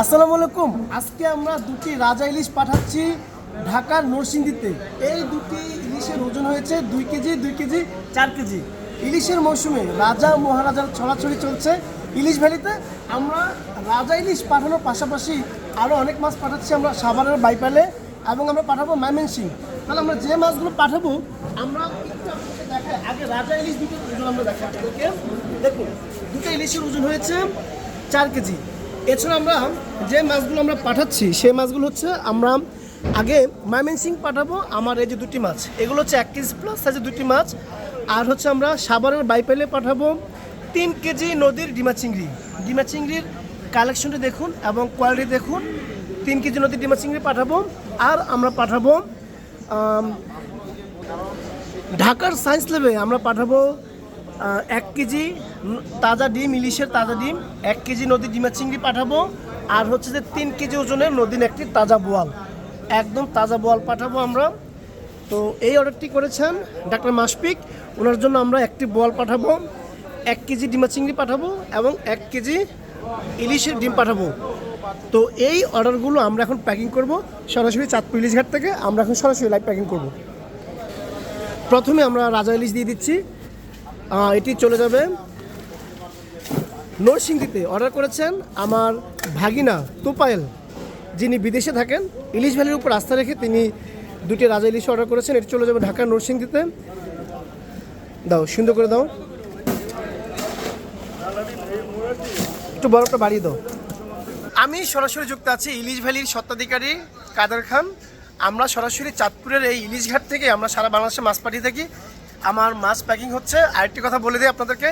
আসসালামু আলাইকুম। আজকে আমরা দুটি রাজা ইলিশ পাঠাচ্ছি ঢাকার নরসিংদীতে। এই দুটি ইলিশের ওজন হয়েছে দুই কেজি দুই কেজি, চার কেজি। ইলিশের মৌসুমে রাজা মহারাজার ছড়াছড়ি চলছে ইলিশ ভ্যালিতে। আমরা রাজা ইলিশ পাঠানোর পাশাপাশি আরও অনেক মাছ পাঠাচ্ছি আমরা সাভারের বাইপালে এবং আমরা পাঠাবো ময়মনসিং। তাহলে আমরা যে মাছগুলো পাঠাবো, আমরা আগে রাজা ইলিশ দুটো ওজন আমরা দেখাই দেখুন, দুটো ইলিশের ওজন হয়েছে চার কেজি। এছাড়া আমরা যে মাছগুলো আমরা পাঠাচ্ছি, সেই মাছগুলো হচ্ছে আমরা আগে ময়মনসিং পাঠাবো আমার এই যে দুটি মাছ। এগুলো হচ্ছে এক কেজি প্লাস সাইজে দুটি মাছ। আর হচ্ছে আমরা সাভারের বাইপেলে পাঠাবো তিন কেজি নদীর ডিমা চিংড়ি। ডিমা চিংড়ির কালেকশনটা দেখুন এবং কোয়ালিটি দেখুন। তিন কেজি নদীর ডিমা চিংড়ি পাঠাবো। আর আমরা পাঠাবো ঢাকার সায়েন্স ল্যাবে আমরা পাঠাবো এক কেজি তাজা ডিম, ইলিশের তাজা ডিম, এক কেজি নদী ডিমের চিংড়ি পাঠাবো, আর হচ্ছে যে তিন কেজি ওজনের নদীর একটি তাজা বোয়াল। একদম তাজা বোয়াল পাঠাবো আমরা। তো এই অর্ডারটি করেছেন ডাক্তার মাসপিক ওনার জন্য আমরা একটি বোয়াল পাঠাবো, এক কেজি ডিমা চিংড়ি পাঠাবো এবং এক কেজি ইলিশের ডিম পাঠাবো। তো এই অর্ডারগুলো আমরা এখন প্যাকিং করব সরাসরি চাঁদপুর ইলিশ ঘাট থেকে। আমরা এখন সরাসরি লাইভ প্যাকিং করব। প্রথমে আমরা রাজা ইলিশ দিয়ে দিচ্ছি। এটি চলে যাবে নরসিংদীতে। অর্ডার করেছেন আমার ভাগিনা তোপায়েল, যিনি বিদেশে থাকেন। ইলিশ ভ্যালির উপর আস্থা রেখে তিনি দুটি রাজা ইলিশ অর্ডার করেছেন। এটি চলে যাবে ঢাকা নরসিংদীতে। দাও সুন্দর করে দাও। একটু বরফটা বাড়িয়ে দাও। আমি সরাসরি যুক্ত আছি ইলিশ ভ্যালির স্বত্বাধিকারী কাদের খান। আমরা সরাসরি চাঁদপুরের এই ইলিশ ঘাট থেকে আমরা সারা বাংলাদেশে মাছ পাঠিয়ে থাকি। আমার মাছ প্যাকিং হচ্ছে। আরেকটি কথা বলে দিই আপনাদেরকে।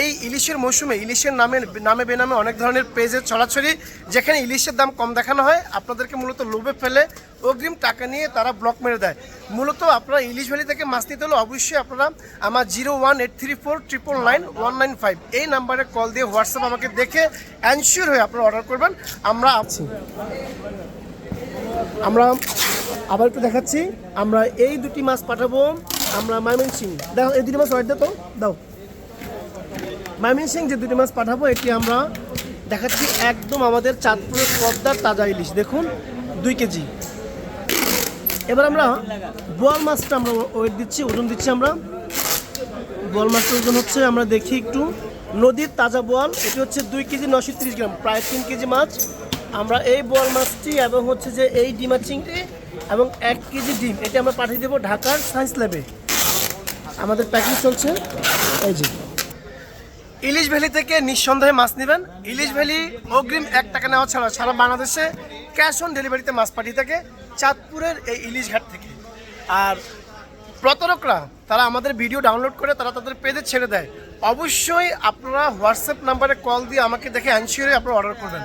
এই ইলিশের মৌসুমে, ইলিশের নামে নামে বেনামে অনেক ধরনের পেজের ছড়াছড়ি, যেখানে ইলিশের দাম কম দেখানো হয়। আপনাদেরকে মূলত লোভে ফেলে অগ্রিম টাকা নিয়ে তারা ব্লক মেরে দেয়। মূলত আপনারা ইলিশ ভ্যালি থেকে মাছ নিতে হলে অবশ্যই আপনারা আমার zero one eight three four triple nine one nine five এই নাম্বারে কল দিয়ে হোয়াটসঅ্যাপ আমাকে দেখে অ্যানশিওর হয়ে আপনারা অর্ডার করবেন। আমরা আছি। আমরা আবার একটু দেখাচ্ছি। আমরা এই দুটি মাছ পাঠাবো। আমরা ময়মনসিং। দেখো, এই দুটি মাছ অর্ডার দাও দাও। ময়মনসিং যে দুটি মাছ পাঠাবো, এটি আমরা দেখাচ্ছি একদম আমাদের চাঁদপুরের পদ্মার তাজা ইলিশ। দেখুন, দুই কেজি। এবার আমরা বোয়াল মাছটা আমরা ওয়েট দিচ্ছি, ওজন দিচ্ছি আমরা। বোয়াল মাছটার ওজন হচ্ছে, আমরা দেখি একটু। নদীর তাজা বোয়াল, এটি হচ্ছে দুই কেজি নশো গ্রাম, প্রায় তিন কেজি মাছ। আমরা এই বোয়াল মাছটি এবং হচ্ছে যে এই ডিমা চিংড়ি এবং এক কেজি ডিম, এটি আমরা পাঠিয়ে দেবো ঢাকার সায়েন্স ল্যাবে। আমাদের প্যাকিং চলছে। এই যে। ইলিশ ভ্যালি থেকে নিঃসন্দেহে মাছ নেবেন। ইলিশ ভ্যালি অগ্রিম এক টাকা নেওয়া ছাড়া সারা বাংলাদেশে ক্যাশ অন ডেলিভারিতে মাছ পাঠিয়ে থাকে চাঁদপুরের এই ইলিশ ঘাট থেকে। আর প্রতারকরা, তারা আমাদের ভিডিও ডাউনলোড করে তারা তাদের পেজে ছেড়ে দেয়। অবশ্যই আপনারা হোয়াটসঅ্যাপ নাম্বারে কল দিয়ে আমাকে দেখে অ্যানসিওরে আপনারা অর্ডার করবেন।